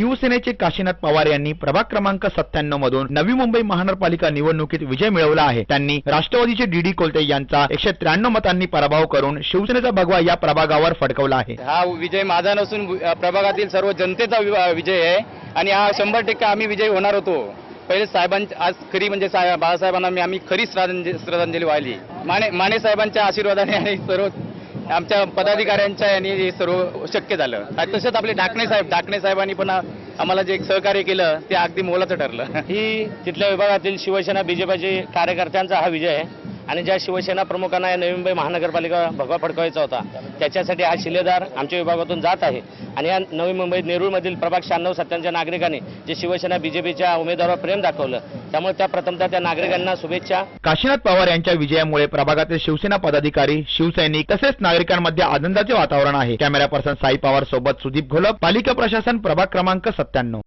शिवसेनेचे काशीनाथ पवार यांनी प्रभाग क्रमांक सत्त्याण्णव मधून नवी मुंबई महानगरपालिका निवडणुकीत विजय मिळवला आहे. त्यांनी राष्ट्रवादीचे डी डी कोलते यांचा एकशे त्र्याण्णव मतांनी पराभव करून शिवसेनेचा भगवा या प्रभागावर फडकवला आहे. हा विजय माझा नसून प्रभागातील सर्व जनतेचा विजय आहे आणि हा शंभर टक्के आम्ही विजय होणार होतो. पहिले साहेबांची आज खरी म्हणजे साहेब बाळासाहेबांना मी आम्ही खरी श्रद्धांजली वाहिली. माने माने साहेबांच्या आशीर्वादाने आणि सर्व आमच्या पदाधिकाऱ्यांच्या यांनी हे सर्व शक्य झालं. तसंच आपले डाकणे साहेब डाकणे साहेबांनी पण आम्हाला जे एक सहकार्य केलं ते अगदी मोलाचं ठरलं. ही तिथल्या विभागातील शिवसेना बीजेपीचे कार्यकर्त्यांचा हा विजय आहे. आणि ज्या शिवसेना प्रमुखांना या नवी मुंबई महानगरपालिका भगवा फडकवायचा होता त्याच्यासाठी हा शिलेदार आमच्या विभागातून जात आहे. आणि या नवी मुंबईत नेरूळमधील प्रभाग शहाण्णव सत्त्यांच्या नागरिकांनी जे शिवसेना बीजेपीच्या उमेदवारावर प्रेम दाखवलं त्यामुळे त्या प्रथमतः त्या नागरिकांना शुभेच्छा. काशीनाथ पवार यांच्या विजयामुळे प्रभागातील शिवसेना पदाधिकारी शिवसैनिक तसेच नागरिकांमध्ये आनंदाचे वातावरण आहे. कॅमेरा पर्सन साई पवार सोबत सुदीप घोलप पालिका प्रशासन प्रभाग क्रमांक सत्त्याण्णव.